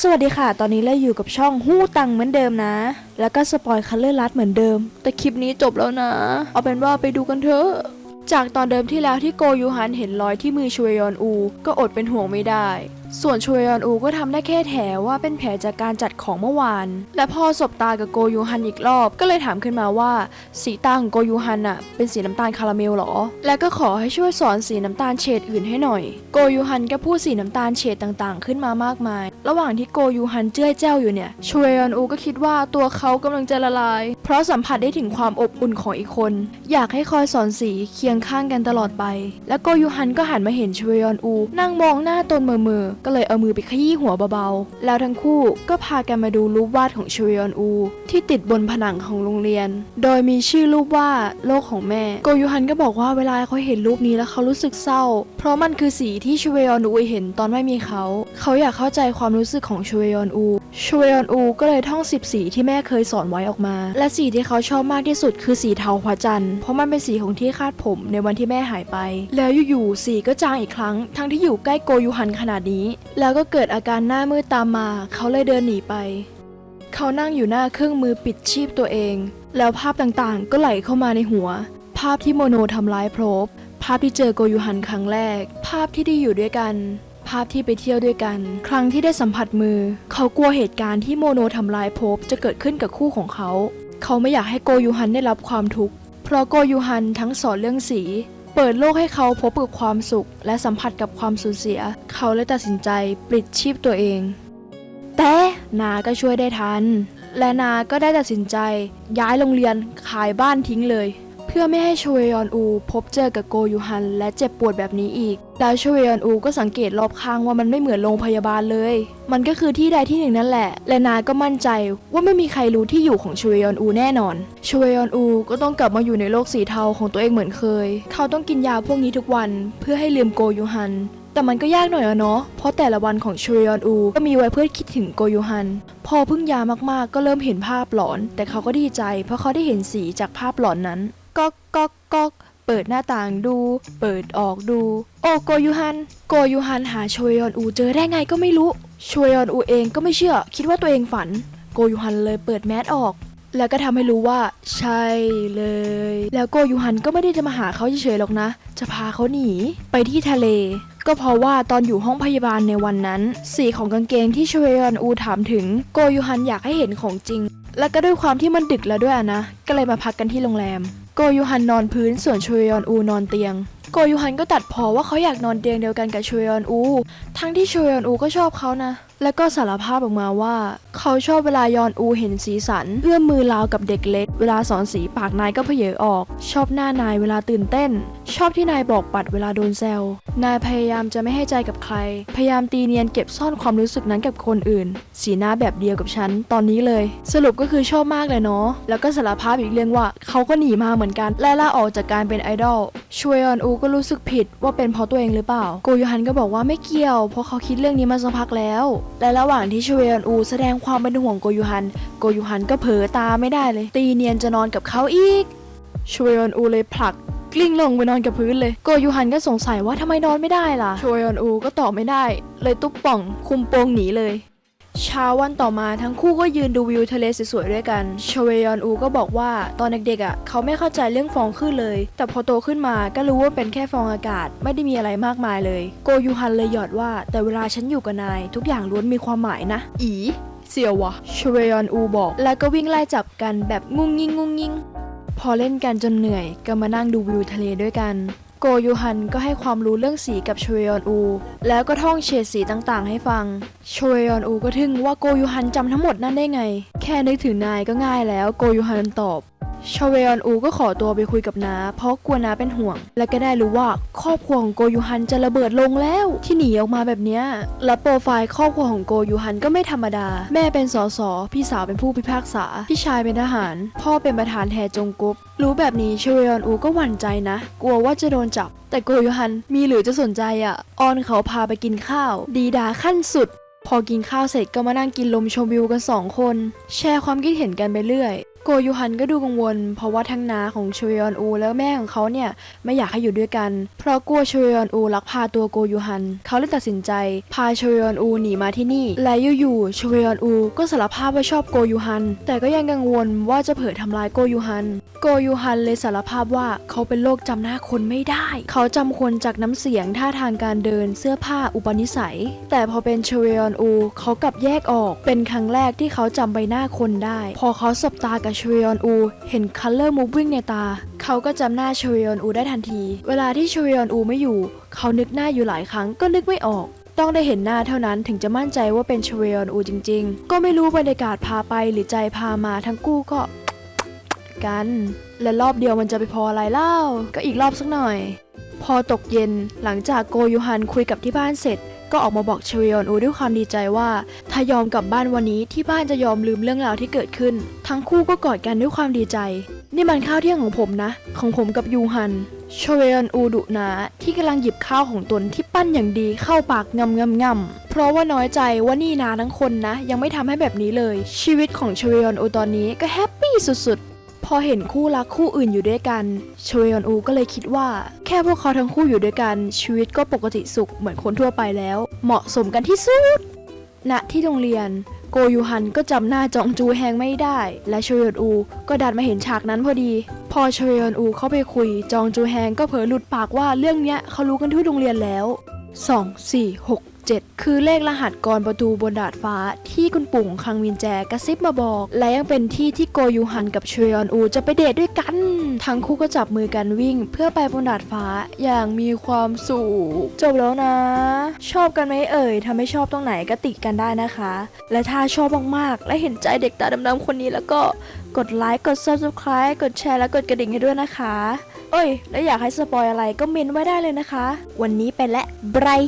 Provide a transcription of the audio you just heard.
สวัสดีค่ะ ตอนนี้เราอยู่กับช่องหู้ตังเหมือนเดิมนะ แล้วก็สปอยคัลเลอร์ลัดเหมือนเดิม แต่คลิปนี้จบแล้วนะ เอาเป็นว่าไปดูกันเถอะ จากตอนเดิมที่แล้วที่โกยูฮันเห็นรอยที่มือชวยอนอู ก็อดเป็นห่วงไม่ได้ ส่วนชวยอนอูก็ทำได้แค่แถว่าเป็นแผลจากการจัดของเมื่อวาน และพอสบตากับโกยูฮันอีกรอบ ก็เลยถามขึ้นมาว่า สีตาของโกยูฮันอะเป็นสีน้ำตาลคาราเมลเหรอ และก็ขอให้ช่วยสอนสีน้ำตาลเฉดอื่นให้หน่อย โกยูฮันก็พูดสีน้ำตาลเฉดต่างๆ ขึ้นมามากมาย ระหว่างที่โกยูฮันเจ้ยแจ้วอยู่เนี่ยชวยอนอูก็คิดว่าตัวเขากำลังจะละลาย เพราะสัมผัสได้ถึงความอบอุ่นของอีกคน อยากให้คอยสอนสีเคียงข้างกันตลอดไป และโกยูฮันก็หันมาเห็นชวยอนอู นั่งมองหน้าตนเมื่อก็เลยเอามือไปขยี้หัวเบาๆ แล้วทั้งคู่ก็พากันมาดูรูปวาดของชเวยอนอู ที่ติดบนผนังของโรงเรียน โดยมีชื่อรูปว่าโลกของแม่ โกยูฮันก็บอกว่าเวลาเขาเห็นรูปนี้แล้วเขารู้สึกเศร้า เพราะมันคือสีที่ชเวยอนอูเห็นตอนไม่มีเขา เขาอยากเข้าใจความรู้สึกของชเวยอนอู ชเวยอนอูก็เลยท่องสิบสีที่แม่เคยสอนไว้ออกมา และสีที่เขาชอบมากที่สุดคือสีเทาพระจันทร์เพราะมันเป็นสีของที่คาดผมในวันที่แม่หายไป แล้วอยู่ๆสีก็จางอีกครั้ง ทั้งที่อยู่ใกล้โกยูฮันขนาดนี้ แล้วก็เกิดอาการหน้ามืดตามมา เขาเลยเดินหนีไป เขานั่งอยู่หน้าเครื่องมือปิดชีพตัวเอง แล้วภาพต่างๆ ก็ไหลเข้ามาในหัว ภาพที่โมโนทำร้ายโพรบภาพที่เจอโกยูฮันครั้งแรก ภาพที่ได้อยู่ด้วยกัน ภาพที่ไปเที่ยวด้วยกัน ครั้งที่ได้สัมผัสมือ เขากลัวเหตุการณ์ที่โมโนทำร้ายโพบจะเกิดขึ้นกับคู่ของเขา เขาไม่อยากให้โกยูฮันได้รับความทุกข์ เพราะโกยูฮันทั้งสอนเรื่องสี เปิดโลกให้เขาพบกับความสุข และสัมผัสกับความสูญเสีย เขาเลยตัดสินใจปลิดชีพตัวเอง แต่นาก็ช่วยได้ทัน และนาก็ได้ตัดสินใจ ย้ายโรงเรียนขายบ้านทิ้งเลย พื่อไม่ให้ชเวยอนอูพบเจอกับโกยูฮันและเจ็บปวดแบบนี้อีก แล้วชเวยอนอูก็สังเกตรอบข้างว่ามันไม่เหมือนโรงพยาบาลเลย มันก็คือที่ใดที่หนึ่งนั่นแหละ และนาก็มั่นใจว่าไม่มีใครรู้ที่อยู่ของชเวยอนอูแน่นอนชเวยอนอูก็ต้องกลับมาอยู่ในโลกสีเทาของตัวเองเหมือนเคย เขาต้องกินยาพวกนี้ทุกวัน เพื่อให้ลืมโกยูฮันแต่มันก็ยากหน่อยอะเนาะ เพราะแต่ละวันของชเรยอนอูก็มีไว้เพื่อคิดถึงโกยูฮัน พอพึ่งยามากๆ ก็เริ่มเห็นภาพหลอน แต่เขาก็ดีใจเพราะเขาได้เห็นสีจากภาพหลอนนั้น ก๊อกก๊อกก๊อกเปิดหน้าต่างดู เปิดออกดู โอ้โกยูฮัน โกยูฮันหาชวยอนอูเจอได้ไงก็ไม่รู้ชวยอนอูเองก็ไม่เชื่อ คิดว่าตัวเองฝัน โกยูฮันเลยเปิดแมสออก แล้วก็ทำให้รู้ว่า ใช่เลย แล้วโกยูฮันก็ไม่ได้จะมาหาเขาเฉยๆหรอกนะ จะพาเขาหนีไปที่ทะเล ก็เพราะว่าตอนอยู่ห้องพยาบาลในวันนั้น สีของกางเกงที่ชเวยอนอูถามถึง โกยูฮันอยากให้เห็นของจริง และก็ด้วยความที่มันดึกแล้วด้วยนะ ก็เลยมาพักกันที่โรงแรม โกยูฮันนอนพื้นส่วนชยอนอูนอนเตียง โกยูฮันก็ตัดพอว่าเขาอยากนอนเตียงเดียวกันกับชยอนอู ทั้งที่ชยอนอูก็ชอบเขานะ แล้วก็สารภาพออกมาว่า เขาชอบเวลายอนอูเห็นสีสัน เอื้อมมือราวกับเด็กเล็ก เวลาสอนสีปากนายก็เพเยอออก ชอบหน้านายเวลาตื่นเต้น ชอบที่นายบอกปัดเวลาโดนแซวนายพยายามจะไม่ให้ใจกับใคร พยายามตีเนียนเก็บซ่อนความรู้สึกนั้นกับคนอื่น สีหน้าแบบเดียวกับฉันตอนนี้เลย สรุปก็คือชอบมากเลยเนาะ แล้วก็สารภาพอีกเรื่องว่าเขาก็หนีมาเหมือนกัน และลาออกจากการเป็นไอดอล ชวยออนอูก็รู้สึกผิดว่าเป็นเพราะตัวเองหรือเปล่า โกยูฮันก็บอกว่าไม่เกี่ยว เพราะเขาคิดเรื่องนี้มาสักพักแล้ว และระหว่างที่ชวยออนอูแสดงความเป็นห่วงโกยูฮัน โกยูฮันก็เผลอตาไม่ได้เลย ตีเนียนจะนอนกับเขาอีก ชวยออนอูเลยผลักกลิ้งลงไปนอนกับพื้นเลย โกยูฮันก็สงสัยว่าทำไมนอนไม่ได้ล่ะ ชวยออนอูก็ตอบไม่ได้ เลยตุ๊บป่องคุมโปงหนีเลย เช้าวันต่อมาทั้งคู่ก็ยืนดูวิวทะเลสวยๆด้วยกันชเวยอนอูก็บอกว่าตอนเด็กๆอะเขาไม่เข้าใจเรื่องฟองคลื่นเลย แต่พอโตขึ้นมาก็รู้ว่าเป็นแค่ฟองอากาศไม่ได้มีอะไรมากมายเลย โกยูฮันเลยหยอดว่า แต่เวลาฉันอยู่กับนาย ทุกอย่างล้วนมีความหมายนะ อีเสียววะชเวยอนอูบอก แล้วก็วิ่งไล่จับกันแบบงุ้งงิงงุ้งงิงพอเล่นกันจนเหนื่อยก็มานั่งดูวิวทะเลด้วยกัน โกยูฮันก็ให้ความรู้เรื่องสีกับโชยอนอู แล้วก็ท่องเฉดสีต่างๆ ให้ฟัง โชยอนอูก็ทึ่งว่าโกยูฮันจำทั้งหมดนั่นได้ไง แค่นึกถึงนายก็ง่ายแล้วโกยูฮันตอบ ชเวออนอูก็ขอตัวไปคุยกับนาเพราะกลัวนาเป็นห่วง และก็ได้รู้ว่าครอบครัวของโกยูฮันจะระเบิดลงแล้ว ที่หนีออกมาแบบเนี้ยและโปรไฟล์ครอบครัวของโกยูฮันก็ไม่ธรรมดา แม่เป็นสสพี่สาวเป็นผู้พิพากษา พี่ชายเป็นทหาร พ่อเป็นประธานแทจงกุ๊บรู้แบบนี้ชเวออนอูก็หวั่นใจนะ กลัวว่าจะโดนจับ แต่โกยูฮันมีหรือจะสนใจอะออนเขาพาไปกินข้าว ดีดาขั้นสุด พอกินข้าวเสร็จก็มานั่งกินลมชมวิวกันสองคน แชร์ความคิดเห็นกันไปเรื่อย โกยูฮันก็ดูกังวล เพราะว่าทั้งน้าของชวยอนอู และแม่ของเขาเนี่ยไม่อยากให้อยู่ด้วยกัน เพราะกลัวชวยอนอูลักพาตัวโกยูฮัน เขาเลยตัดสินใจ พาชวยอนอูหนีมาที่นี่ และอยู่ๆชวยอนอูก็สารภาพว่าชอบโกยูฮัน แต่ก็ยังกังวลว่าจะเผลอทำร้ายโกยูฮัน โกยูฮันเลยสารภาพว่าเขาเป็นโรคจำหน้าคนไม่ได้ เขาจำคนจากน้ำเสียงท่าทางการเดินเสื้อผ้าอุปนิสัย แต่พอเป็นชวยอนอูเขากลับแยกออก เป็นครั้งแรกที่เขาจำใบหน้าคนได้ พอเขาสบตากับชวยอนอูเห็น color moving ในตา เขาก็จำหน้าชวยอนอูได้ทันที เวลาที่ชวยอนอูไม่อยู่ เขานึกหน้าอยู่หลายครั้งก็นึกไม่ออก ต้องได้เห็นหน้าเท่านั้นถึงจะมั่นใจว่าเป็นชเวอนอูจริง ๆ ก็ไม่รู้บรรยากาศพาไปหรือใจพามาทั้งกู้ก็กัน และรอบเดียวมันจะไปพออะไรเล่า ก็อีกรอบสักหน่อย พอตกเย็นหลังจากโกยูฮันคุยกับที่บ้านเสร็จ ก็ออกมาบอกชเวอนอูด้วยความดีใจว่า ถ้ายอมกลับบ้านวันนี้ที่บ้านจะยอมลืมเรื่องราวที่เกิดขึ้น ทั้งคู่ก็กอดกันด้วยความดีใจ นี่มันข้าวเที่ยงของผมนะ ของผมกับยูฮันชเวอนอูดุนาที่กำลังหยิบข้าวของตนที่ปั้นอย่างดีเข้าปากงำงำงำเพราะว่าน้อยใจว่านี่นาทั้งคนนะ ยังไม่ทำให้แบบนี้เลย ชีวิตของชเวอนอูตอนนี้ก็แฮปปี้สุดๆ พอเห็นคู่รักคู่อื่นอยู่ด้วยกันชเวอนอูก็เลยคิดว่า แค่พวกเขาทั้งคู่อยู่ด้วยกัน ชีวิตก็ปกติสุขเหมือนคนทั่วไปแล้ว เหมาะสมกันที่สุดณที่โรงเรียนโกยูฮันก็จำหน้าจองจูแฮงไม่ได้ และชยอนอู ก็ดันมาเห็นฉากนั้นพอดี พอชยอนอูเข้าไปคุย จองจูแฮงก็เผลอหลุดปากว่าเรื่องเนี้ยเขารู้กันที่โรงเรียนแล้ว 2 4 6 7 คือเลขรหัสกรประตูบนดาดฟ้า ที่คุณปู่งคังมินแจกระซิบมาบอก และยังเป็นที่ที่โกยูฮันกับชยอนอูจะไปเดทด้วยกัน ทั้งคู่ก็จับมือกันวิ่ง เพื่อไปบนดาดฟ้าอย่างมีความสุขจบแล้วนะ ชอบกันไหมเอ่ยถ้าไม่ชอบตรงไหนก็ติกันได้นะคะ และถ้าชอบมากๆ และเห็นใจเด็กตาดำๆคนนี้แล้วก็กดไลค์กด subscribe กดแชร์และกดกระดิ่งให้ด้วยนะคะเอ้ย แล้วอยากให้สปอยอะไรก็เมนไว้ได้เลยนะคะ วันนี้ไปและบาย